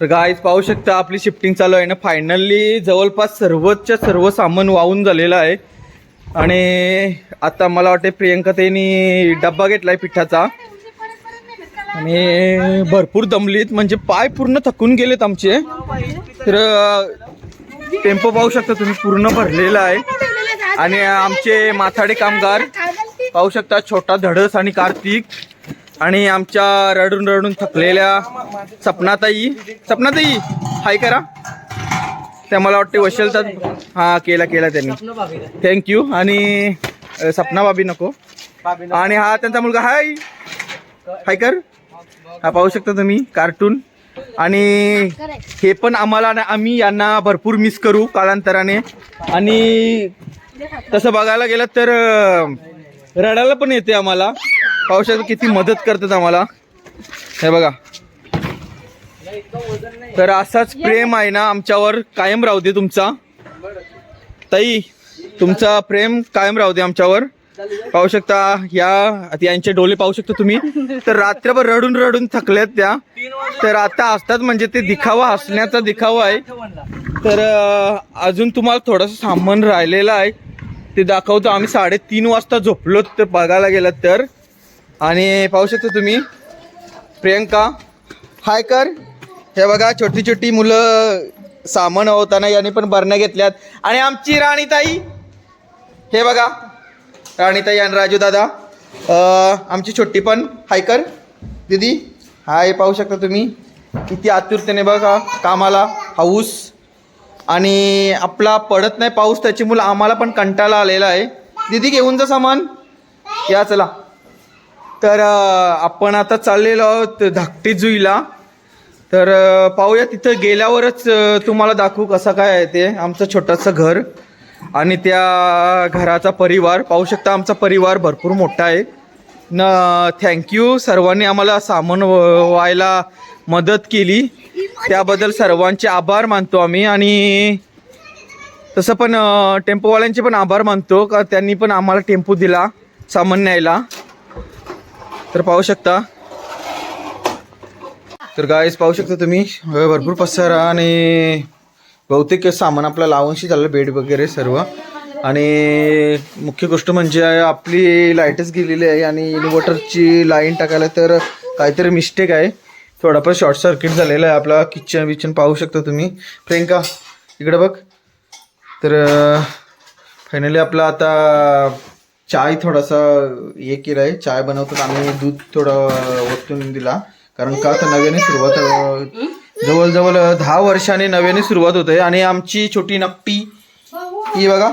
तर गाईज पाहू शकता आपली शिफ्टिंग चालू आहे ना. फायनली जवळपास सर्वच्या सर्व सामान वाहून झालेलं आहे. आणि आता मला वाटते प्रियंका त्यांनी डब्बा आहे पिठाचा. आणि भरपूर दमलीत. म्हणजे पाय पूर्ण थकून गेलेत आमचे. तर टेम्पो पाहू शकता तुम्ही पूर्ण भरलेला आहे. आणि आमचे माथाडे कामगार पाहू शकता छोटा धडस आणि कार्तिक. आणि आमच्या रडून रडून थकलेल्या सपनाताई सपनाताई हाय करा. त्या मला वाटते वशलतात हा केला केला त्यांनी. थँक्यू आणि सपना बाबी नको. आणि हा त्यांचा मुलगा हाय. हाय कर. हा पाहू शकता तुम्ही कार्टून आणि हे पण आम्हाला ना- आम्ही यांना भरपूर मिस करू कालांतराने. आणि तसं बघायला गेलं तर रडायला पण येते आम्हाला. पाहू शकता किती मदत करतात आम्हाला. हे बघा. तर असाच प्रेम आहे ना आमच्यावर. कायम राहू दे तुमचा. ताई तुमचा प्रेम कायम राहू दे आमच्यावर. पाहू शकता या यांचे डोले पाहू शकता तुम्ही. तर रात्रभर रडून रडून थकल्यात त्या. तर आता असतात म्हणजे ते दिखावा हसण्याचा दिखावा आहे. तर अजून तुम्हाला थोडंसं सामान राहिलेलं आहे. ते दाखवतो. आम्ही साडेतीन वाजता झोपलो तर बघायला गेलं तर. आणि पाहू शकता तुम्ही प्रियंका. हाय कर. हे बघा छोटी छोटी मुलं सामान होताना याने पण बरण्या घेतल्यात. आणि आमची राणीताई. हे बघा राणीताई आणि राजू दादा आमची छोटी पण. हाय कर. दीदी हाय पाहू शकता तुम्ही. किती आतुरतेने बघा कामाला हाऊस. आणि आपला पडत नाही पाऊस त्याची मुलं आम्हाला पण कंटाळा आलेला आहे. दीदी घेऊन जा सामान. या चला. तर आपण आता चाललेलो आहोत धाकटी जुईला तर पाहूया तिथं गेल्यावरच तुम्हाला दाखवू कसं काय आहे ते. आमचं छोटंसं घर आणि त्या घराचा परिवार. पाहू शकता आमचा परिवार भरपूर मोठा आहे. न थँक्यू सर्वांनी आम्हाला सामान व- व्हायला मदत केली. त्याबद्दल सर्वांचे आभार मानतो आम्ही आणि तसं पण टेम्पोवाल्यांचे पण आभार मानतो. का त्यांनी पण आम्हाला टेम्पो दिला सामान न्यायला. तर पाहू शकता. तर गायस पाहू शकता तुम्ही भरपूर पसारा आणि बहुतेक सामान आपला लावूनशी झालं बेड वगैरे सर्व. आणि मुख्य गोष्ट म्हणजे आपली लाईटच गेलेली आहे आणि इन्व्हर्टरची लाईन टाकायला तर काहीतरी मिस्टेक आहे. थोडाफार शॉर्ट सर्किट झालेला आहे आपला किचन विचन पाहू शकता तुम्ही. प्रियंका इकडं बघ. तर फायनली आपला आता चाय थोडासा हे केलं आहे. चाय बनवतात आम्ही दूध थोडं ओतून दिला. कारण का तर नव्याने सुरुवात जवळजवळ दहा वर्षाने नव्याने सुरुवात होते आणि आमची छोटी नकटी ही बघा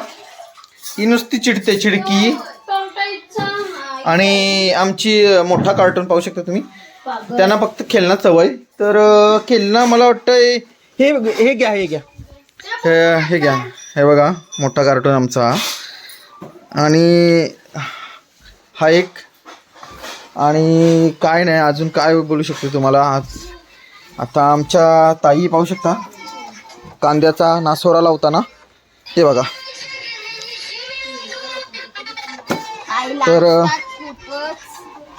ही नुसती चिडते चिडकी. आणि आमची मोठा कार्टून पाहू शकता तुम्ही. त्यांना फक्त खेळणं सवय. तर खेळणं मला वाटतं हे हे घ्या हे घ्या. हे घ्या. हे बघा मोठा कार्टून आमचा. आणि हा एक. आणि काय नाही अजून काय बोलू शकतो तुम्हाला आज? आता आमच्या ताई पाहू शकता. कांद्याचा नासोरा लावताना. हे बघा. तर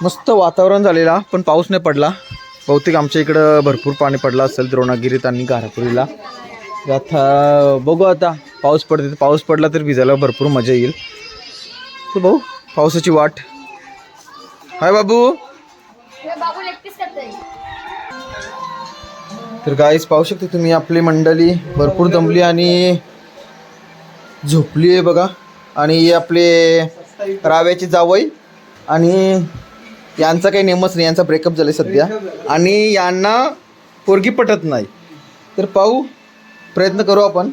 मस्त वातावरण झालेला पण पाऊस नाही पडला. बहुतेक आमच्या इकडं भरपूर पाणी पडलं असेल द्रोणागिरीत आणि घारापुरीला. आता बघू आता पाऊस पडते तर पाऊस पडला तर भिजायला भरपूर मजा येईल. तर भाऊ पावसाची वाट. हाय बाबू. तर गाईस पाहू शकता तुम्ही आपली मंडळी भरपूर दमली आणि झोपली आहे बघा. आणि हे आपले राव्याचे जावई आणि यांचा काही नेमच नाही यांचा ब्रेकअप झाले सध्या. आणि यांना पोरगी पटत नाही. तर पाहू प्रयत्न करू आपण.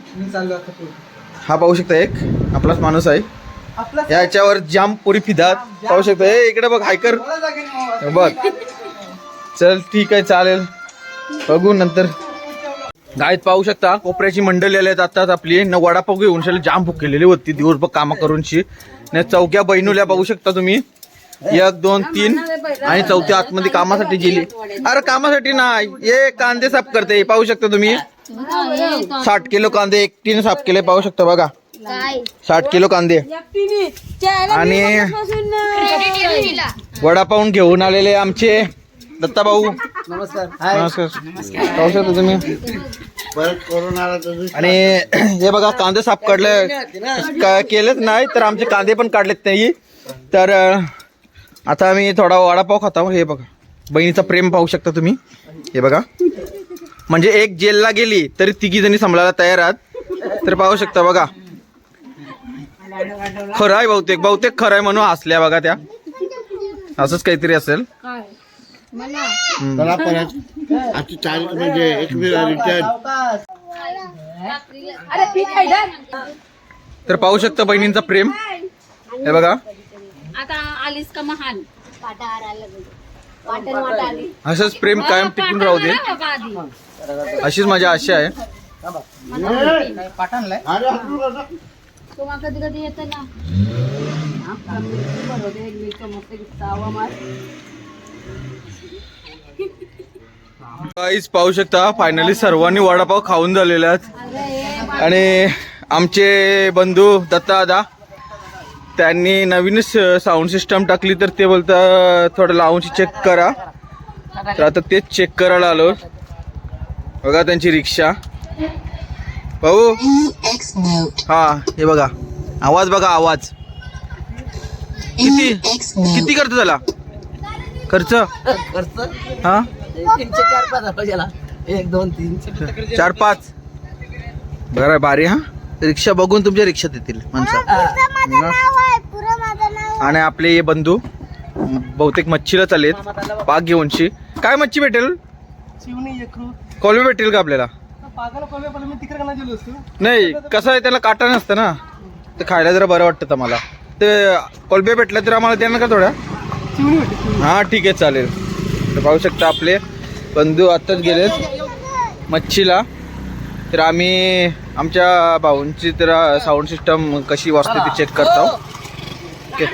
हा पाहू शकता एक आपलाच माणूस आहे. याच्यावर जाम पोरी फिदात पाहू शकता. ए इकडे बघ हायकर. बघ. चल ठीक आहे चालेल. बघू नंतर. गायत पाहू शकता कोपऱ्याची मंडळी आल्यात आताच आपली. न वडापाव घेऊन शाला जाम भूक केलेली होती. दिवसभर कामं करूनशी न चौक्या बहिणुल्या पाहू शकता तुम्ही. एक दोन तीन. आणि चौथ्या आतमध्ये कामासाठी गेली. अरे कामासाठी नाही. हे कांदे साफ करते. पाहू शकता तुम्ही. साठ किलो कांदे एकटीने साफ केले. पाहू शकता बघा. साठ किलो कांदे. आणि वडापाव घेऊन आलेले आमचे दत्ता भाऊ. नमस्कार. नमस्कार. पाहू शकता तुम्ही? आणि हे बघा कांदे साफ काढले. का- केलेच नाही तर आमचे कांदे पण काढलेत नाही तर आता आम्ही थोडा वडापाव खातो हे बघा बहिणीचं प्रेम पाहू शकता तुम्ही. हे बघा. म्हणजे एक जेलला गेली तरी तिघी जणी सांभाळायला तयार आहात. तर पाहू शकता बघा. खरं आहे बहुतेक बहुतेक खरं आहे म्हणून हसल्या बघा त्या. असंच काहीतरी असेल. हम्म. चला परत. आजची तारीख म्हणजे रिटर्न. तर पाहू शकता बहिणींचा प्रेम. हे बघा. आता आलीस का महान? वाटण वाट आली. असंच प्रेम कायम टिकून राहू दे. अशीच माझी आशा आहे. किंवा कधी कधी येतं ना? बरोबर एक मी मस्त मार काहीच पाहू शकता फायनली सर्वांनी वडापाव खाऊन झालेले आहेत. आणि आमचे बंधू दत्तादा त्यांनी नवीनच साऊंड सिस्टम टाकली तर ते बोलता थोडं लावूनची चेक करा. तर आता तेच चेक करायला आलो. बघा त्यांची रिक्षा. भाऊ? हा हे बघा. आवाज बघा आवाज. किती? किती खर्च झाला? खर्च? हा? तीनशे चार पाच आपल्याला एक दोन तीन. चार पाच. बरं भारी हा? रिक्षा बघून तुमच्या रिक्षात येतील माणसं. आणि आपले हे बंधू बहुतेक मच्छीला चालेत पाक घेऊनशी. काय मच्छी भेटेल? कोलबे भेटेल का आपल्याला? नाही कसं आहे त्याला काटा नसतं ना. ते खायला जरा बरं वाटतं मला ते कोलबे भेटले तर आम्हाला देणार का थोड्या हा ठीक आहे चालेल. तर पाहू शकता आपले. बंधू आत्ताच गेलेत. मच्छीला. तर आम्ही आमच्या भाऊंची तर साऊंड सिस्टम कशी वाजते ती चेक करतो ओके.